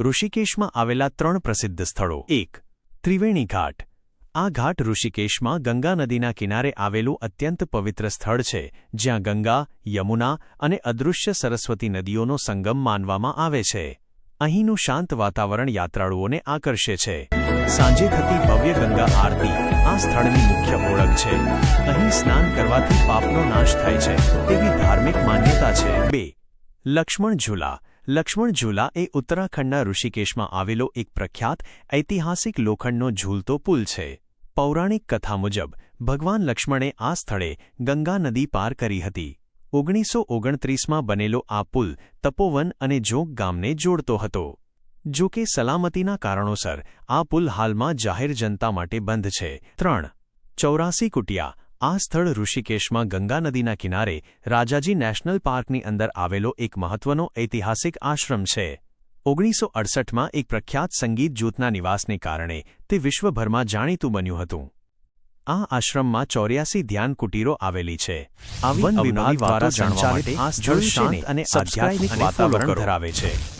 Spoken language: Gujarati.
ઋષિકેશમાં આવેલા ત્રણ પ્રસિદ્ધ સ્થળો. એક, ત્રિવેણી ઘાટ. આ ઘાટ ઋષિકેશમાં ગંગા નદીના કિનારે આવેલું અત્યંત પવિત્ર સ્થળ છે, જ્યાં ગંગા, યમુના અને અદૃશ્ય સરસ્વતી નદીઓનો સંગમ માનવામાં આવે છે. અહીંનું શાંત વાતાવરણ યાત્રાળુઓને આકર્ષે છે. સાંજે થતી ભવ્ય ગંગા આરતી આ સ્થળની મુખ્ય ઓળખ છે. અહીં સ્નાન કરવાથી પાપનો નાશ થાય છે તેવી ધાર્મિક માન્યતા છે. બે, લક્ષ્મણ ઝૂલા. લક્ષ્મણ ઝૂલા એ ઉત્તરાખંડના ઋષિકેશમાં આવેલો એક પ્રખ્યાત ઐતિહાસિક લોખંડનો ઝૂલતો પુલ છે. પૌરાણિક કથા મુજબ, ભગવાન લક્ષ્મણે આ સ્થળે ગંગા નદી પાર કરી હતી. ઓગણીસો ઓગણત્રીસમાં બનેલો આ પુલ તપોવન અને જોગ ગામને જોડતો હતો. જો કે સલામતીના કારણોસર, આ પુલ હાલમાં જાહેર જનતા માટે બંધ છે. ત્રણ. ચોરાસી કુટિયા આ સ્થળ ઋષિકેશમાં ગંગા નદીના કિનારે રાજાજી નેશનલ પાર્કની અંદર આવેલો એક મહત્વનો ઐતિહાસિક આશ્રમ છે. ઓગણીસો અડસઠમાં એક પ્રખ્યાત સંગીત જૂથના નિવાસને કારણે તે વિશ્વભરમાં જાણીતું બન્યું હતું. આ આશ્રમમાં ચોર્યાસી ધ્યાન કુટીરો આવેલી છે. આ વન વિભાગ દ્વારા સંચાલિત આ સ્થળ શાંત અને આધ્યાત્મિક વાતાવરણ ધરાવે છે.